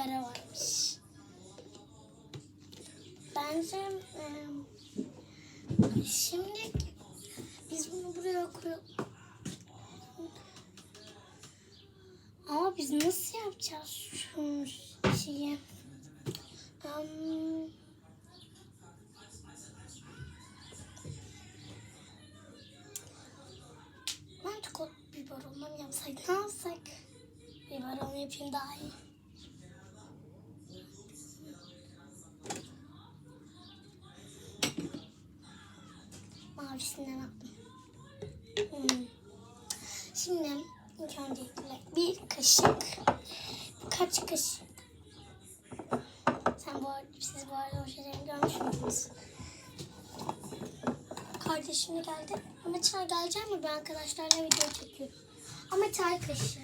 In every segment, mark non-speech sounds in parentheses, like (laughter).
sigara varmış. Bence e, şimdi biz bunu buraya koyalım. Ama biz nasıl yapacağız şu şeyi? Em, ben çikolata biberonla mı yapsak? Ne yapsak? Biberon yapayım daha iyi. Mavisinden yaptım. Hmm. Şimdi ilk öncelikle bir kaşık. Kaç kaşık? Sen bu arada, siz bu arada o şeyleri görmüş müydünüz? Kardeşim de geldi. Ama çay gelecek mi? Ben arkadaşlarla video çekiyorum. Ama çay kaşığı.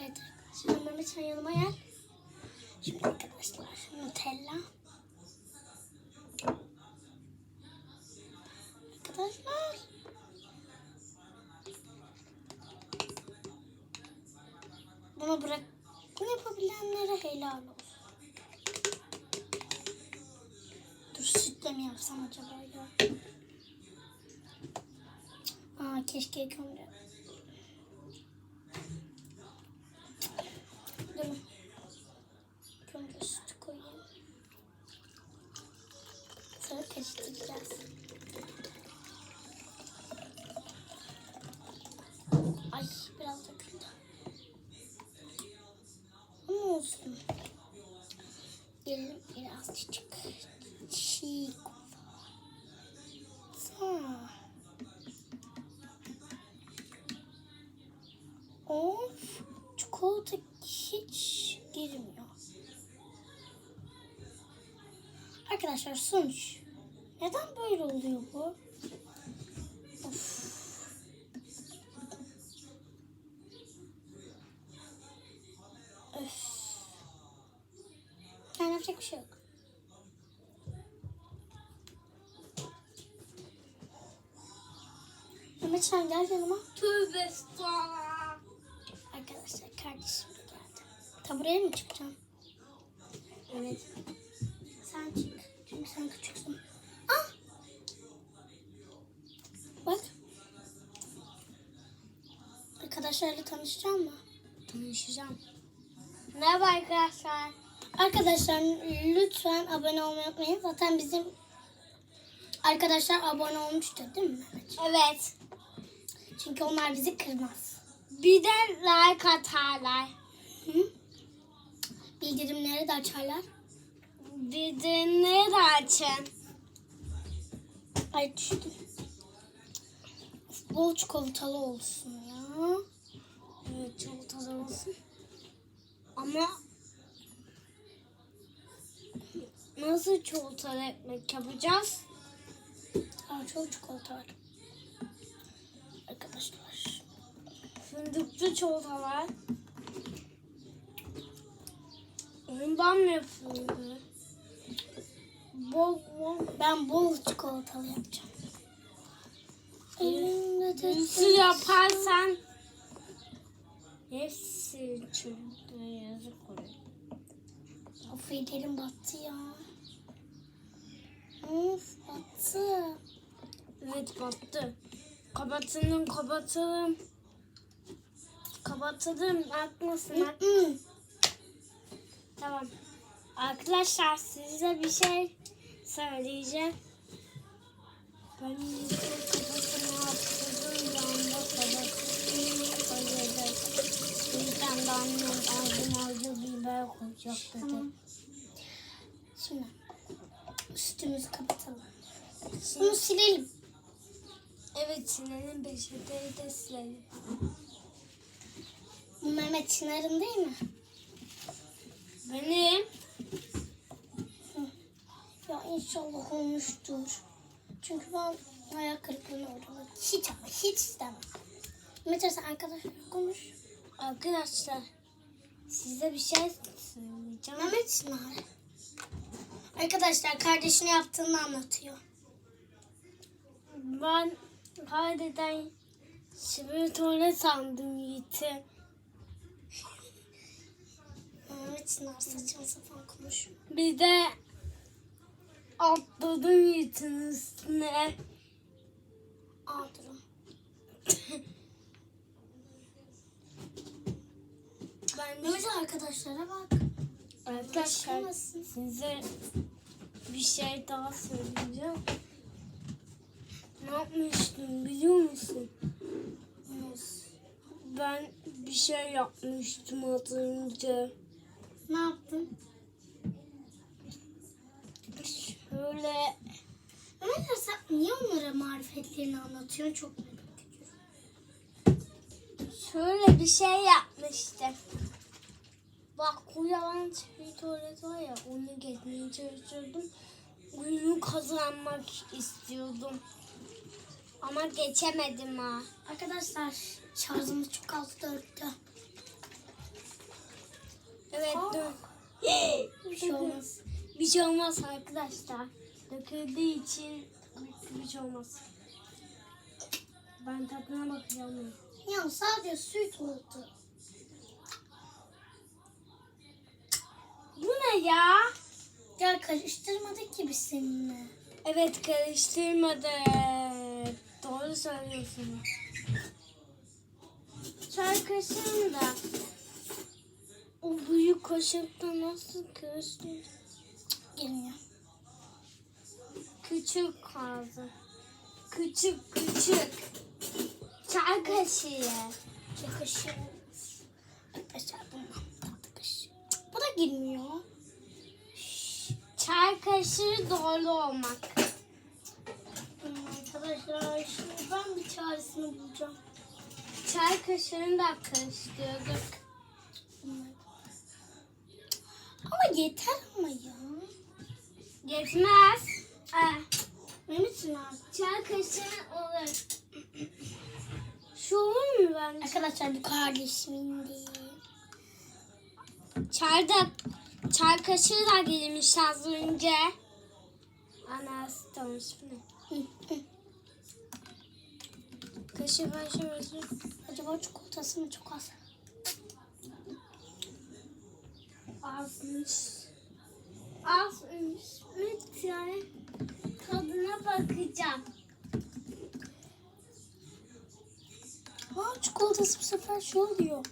Evet arkadaşlar Mehmet sen yanıma gel. Şimdi arkadaşlar Nutella. Arkadaşlar. Bunu bırak. Bunu yapabilenlere helal olsun. Dur sütle mi yapsam acaba ya? Aa keşke ilk önce. Durun. İlk önce sütü koyayım. Sonra karıştıracağız. Ay biraz döküldü. Ama olsun. Elim biraz çiçek. Çiğ Sonra. Of. Çikolata hiç girmiyor. Arkadaşlar sonuç. Neden böyle oluyor bu? Of. Öf. Yok. Mehmet sen gel yanıma. Tövbe estağfurullah. Arkadaşlar kardeşim de geldi. Tabureye mi çıkacağım? Evet. Sen çık. Çünkü sen küçüksün. Ah! Bak. Arkadaşlarla tanışacağım mı? Tanışacağım. Merhaba arkadaşlar. Arkadaşlar lütfen abone olmayı unutmayın. Zaten bizim arkadaşlar abone olmuştu değil mi Mehmet? Evet. Çünkü onlar bizi kırmaz. Bir de like atarlar. Hı? Bildirimleri de açarlar. Bildirimleri de açın. Ay düştüm. Bol çikolatalı olsun ya. Evet çok tadı olsun. Ama nasıl çikolatalı ekmek yapacağız? Aa, çok çikolata var. Arkadaşlar. Fındıklı çikolata var. Ondan mı yapıldı? Bol bol. Ben bol çikolatalı yapacağım. Elimde de Nasıl yaparsan hepsi çocuklara yazık. Of ellerim battı ya. Of battı. Evet battı. Kapatalım kapatalım. Kapatalım haklısın. Tamam. Arkadaşlar size bir şey söyleyeceğim. Ben YouTube kafasını attırdığım anda kapattım. Koyacak. Yüzden de annem ağzım ağzı biber koyacak dedi. Tamam. Şimdi üstümüzü kapatalım. Bunu silelim. Evet sinelim peçeteyi de silelim. Bu Mehmet Çınar'ın değil mi? Benim. Ya inşallah olmuştur. Çünkü ben ayak kırıklığına uğradım. Hiç ama hiç istemem. Sen arkadaşlar konuş. Arkadaşlar size bir şey söyleyeceğim. Mehmet Çınar. Arkadaşlar kardeşine yaptığını anlatıyor. Ben Şimdi tuvalet sandım Yiğit'i. Mehmet Çınar saçma sapan konuşuyor. Bir de atladım Yiğit'in üstüne. Durun. Ben de Mehmet arkadaşlara bak. arkadaşlar size bir şey daha söyleyeceğim. Ne yapmıştım biliyor musun? Ben bir şey yapmıştım az önce. Ne yaptın? Şöyle Ali, sen niye onlara marifetlerini anlatıyorsun? Çok merak ediyorum. şöyle bir şey yapmıştım. Bak o yalan bir tuvalet var ya onu geçmeye çalışıyordum. Oyunu kazanmak istiyordum. Ama geçemedim ha. Arkadaşlar şarjımız çok az dörtte. Evet Aa. Bir şey olmaz. (gasps) Bir şey olmaz arkadaşlar. Döküldüğü için bir şey olmaz. Ben tadına bakacağım. Ya sadece süt oldu. Bu ne ya? Gel karıştırmadık ki biz seninle. Evet karıştırmadı. Doğru söylüyorsun. Çay kaşığını da o büyük kaşıkta nasıl karıştır? Gelmiyor. Küçük kaldı. Küçük küçük. Çay kaşığı. Yakışıyor. Arkadaşlar bundan tatlı kaşığı. Bu da girmiyor. Kaşığı doğru olmak. Hmm, Arkadaşlar şimdi ben bir çaresini bulacağım. Çay kaşığını da karıştırdık. Bunlar. Ama yeter ama ya. Yetmez. Eh, Mehmet Sinan. çay kaşığı olur. Şu olur mu bence? Arkadaşlar bu kardeşimin değil. Çay da, çay kaşığı da girmiş az önce. Anası bu ne? (laughs) Kaşığı kaşığı kaşığı. Acaba çikolatası mı çok az? Azmış. Azmış. Lütfen tadına bakacağım. Aa çikolatası bu sefer şey oluyor.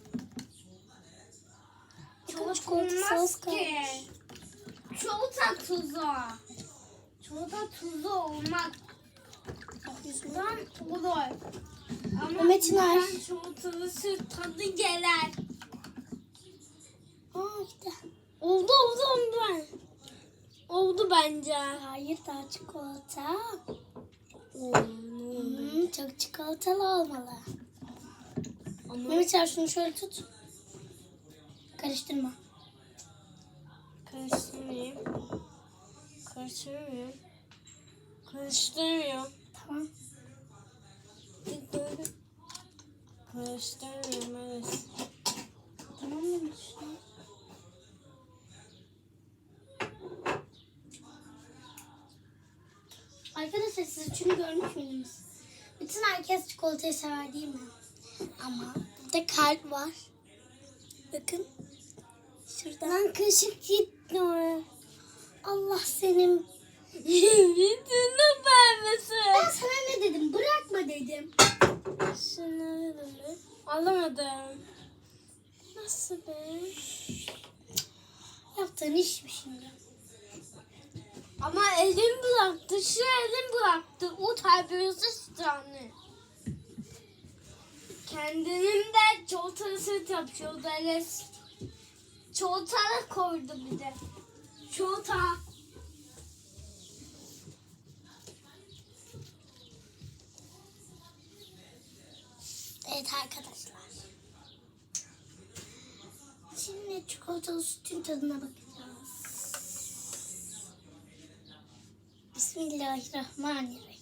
Çok çikolatası az kalmış. Çikolata tuzu. Çikolata tuzu olmak yüzüme. olur. Ama Metin Ay. ben çikolatası tadı gelen. Aa gitti. Oldu oldu oldu ben. Oldu bence. Hayır daha çikolata. Hmm, çok çikolatalı olmalı. Ama Mehmet şunu şöyle tut. Karıştırma. Karıştırmayayım. Karıştırmıyorum. Karıştırmıyorum. Tamam. Karıştırmıyorum evet. Tamam mı Mehmet? Arkadaşlar siz şunu görmüş müydünüz? Bütün herkes çikolatayı sever değil mi? Ama burada kalp var. Bakın. Şuradan. Lan kaşık gitti. Allah senin. Bütün vermesin. Ben sana ne dedim? Bırakma dedim. Şunları da mı? Alamadım. Nasıl be? Yaptığın iş mi şimdi? Ama elim bıraktı. Şu elim bıraktı. O terbiyesiz tane. Kendinin de çikolatası yapıyordu. Enes. Çikolata koydu bir de. Çikolata. Evet arkadaşlar. Şimdi çikolatalı sütün tadına bakacağız. Bismillahirrahmanirrahim.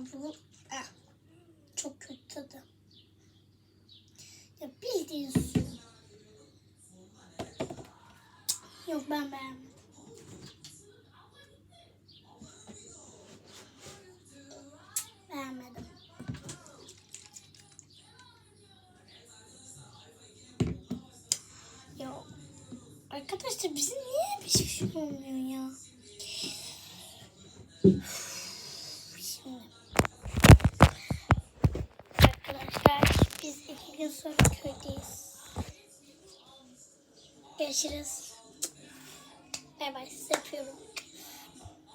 Arkadaşlar bu eh, çok kötü tadı. Ya bildiğin su. Ya Ben beğenmedim. Beğenmedim. Ya arkadaşlar bizim niye bir şey olmuyor ya? Şimdi arkadaşlar biz iki gün sonra köydeyiz. Görüşürüz. Bay bay sizi.